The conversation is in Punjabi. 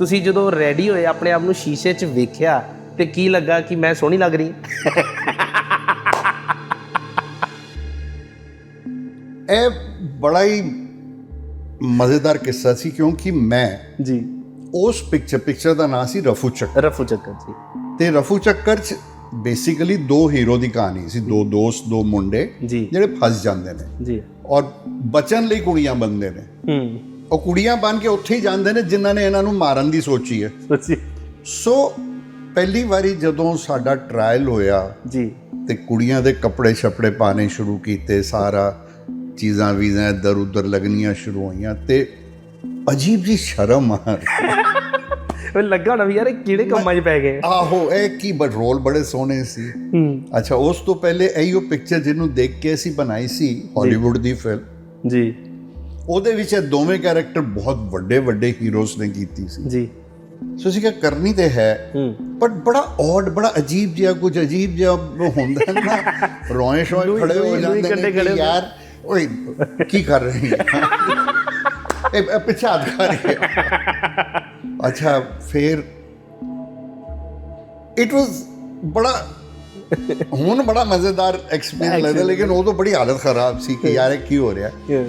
ਤੁਸੀਂ ਜਦੋਂ ਰੈਡੀ ਹੋਏ ਆਪਣੇ ਆਪ ਨੂੰ ਸ਼ੀਸ਼ੇ 'ਚ ਵੇਖਿਆ ਤੇ ਕੀ ਲੱਗਾ ਕਿ ਮੈਂ ਸੋਹਣੀ ਲੱਗ ਰਹੀ? ਇਹ ਬੜਾ ਹੀ ਮਜ਼ੇਦਾਰ ਕਿੱਸਾ ਸੀ ਕਿਉਂਕਿ ਮੈਂ ਜੀ। ਉਸ ਪਿਕਚਰ ਪਿਕਚਰ ਦਾ ਨਾਂ ਸੀ ਰਫੂ ਚੱਕਰ। ਰਫੂ ਚੱਕਰ ਜੀ। ਤੇ ਰਫੂ ਚੱਕਰ ਚ ਬੇਸਿਕਲੀ ਦੋ ਹੀਰੋ ਦੀ ਕਹਾਣੀ ਸੀ ਦੋ ਦੋਸਤ ਦੋ ਮੁੰਡੇ ਜਿਹੜੇ ਫਸ ਜਾਂਦੇ ਨੇ ਜੀ। ਔਰ ਬਚਣ ਲਈ ਕੁੜੀਆਂ ਬੰਦੇ ਨੇ। ਹੂੰ। ਉਹ ਕੁੜੀਆਂ ਬਣ ਕੇ ਉੱਥੇ ਹੀ ਜਾਂਦੇ ਨੇ ਜਿਨ੍ਹਾਂ ਨੇ ਇਹਨਾਂ ਨੂੰ ਮਾਰਨ ਦੀ ਸੋਚੀ ਹੈ। ਸੱਚੀ। ਸੋ ਪਹਿਲੀ ਵਾਰੀ ਜਦੋਂ ਸਾਡਾ ਟ੍ਰਾਇਲ ਹੋਇਆ ਜੀ। ਤੇ ਕੁੜੀਆਂ ਦੇ ਕੱਪੜੇ ਛਪੜੇ ਪਾਣੇ ਸ਼ੁਰੂ ਕੀਤੇ ਸਾਰਾ ਚੀਜ਼ਾਂ ਵੀਜ਼ਾਂ ਇੱਧਰ ਉੱਧਰ ਲੱਗਣੀਆਂ ਸ਼ੁਰੂ ਹੋਈਆਂ ਤੇ ਅਜੀਬ ਜੀ ਸ਼ਰਮ ਆ ਉਹ ਲੱਗਾ ਨਾ ਯਾਰ ਇਹ ਕਿਹੜੇ ਕੰਮਾਂ 'ਚ ਪੈ ਗਏ। ਆਹੋ ਇਹ ਕੀ ਬਟ ਰੋਲ ਬੜੇ ਸੋਹਣੇ ਸੀ। ਅੱਛਾ ਉਸ ਤੋਂ ਪਹਿਲੇ ਇਹੋ ਪਿਕਚਰ ਜਿਹਨੂੰ ਦੇਖ ਕੇ ਅਸੀਂ ਬਣਾਈ ਸੀ ਹਾਲੀਵੁੱਡ ਦੀ ਫਿਲਮ ਜੀ। ਉਹਦੇ ਵਿੱਚ ਇਹ ਦੋਵੇਂ ਕੈਰੈਕਟਰ ਬਹੁਤ ਵੱਡੇ ਵੱਡੇ ਹੀਰੋਜ਼ ਨੇ ਕੀਤੀ ਸੀ ਜੀ ਸੋ ਅਸੀਂ ਕਿਹਾ ਕਰਨੀ ਤੇ ਹੈ ਹੂੰ ਬਟ ਬੜਾ ਔਡ ਬੜਾ ਅਜੀਬ ਜਿਹਾ ਕੁਝ ਅਜੀਬ ਜਿਹਾ ਉਹ ਹੁੰਦਾ ਹੈ ਨਾ ਰੋਏ ਸ਼ੋਏ ਲੂਈ- ਖੜੇ ਹੋ ਲੂਈ- ਲੂਈ ਜਾਂਦੇ ਕੰਢੇ ਨੇ ਖੜੇ ਕਿ ਹੁੰਦੇ। ਯਾਰ ਓਏ ਕੀ ਕਰ ਰਹੇ ਹੈ ਇਹ ਇਹ ਪਿੱਛੇ ਹੱਥ ਕਰ ਰਿਹਾ ਅੱਛਾ ਫਿਰ ਇਟ ਵਾਸ ਬੜਾ ਹੁਣ ਬੜਾ ਮਜ਼ੇਦਾਰ ਐਕਸਪੀਰੀਅੰਸ ਲੱਗਦਾ ਲੇਕਿਨ ਉਦੋਂ ਬੜੀ ਹਾਲਤ ਖਰਾਬ ਸੀ ਕਿ ਯਾਰ ਇਹ ਕੀ ਹੋ ਰਿਹਾ Yeah.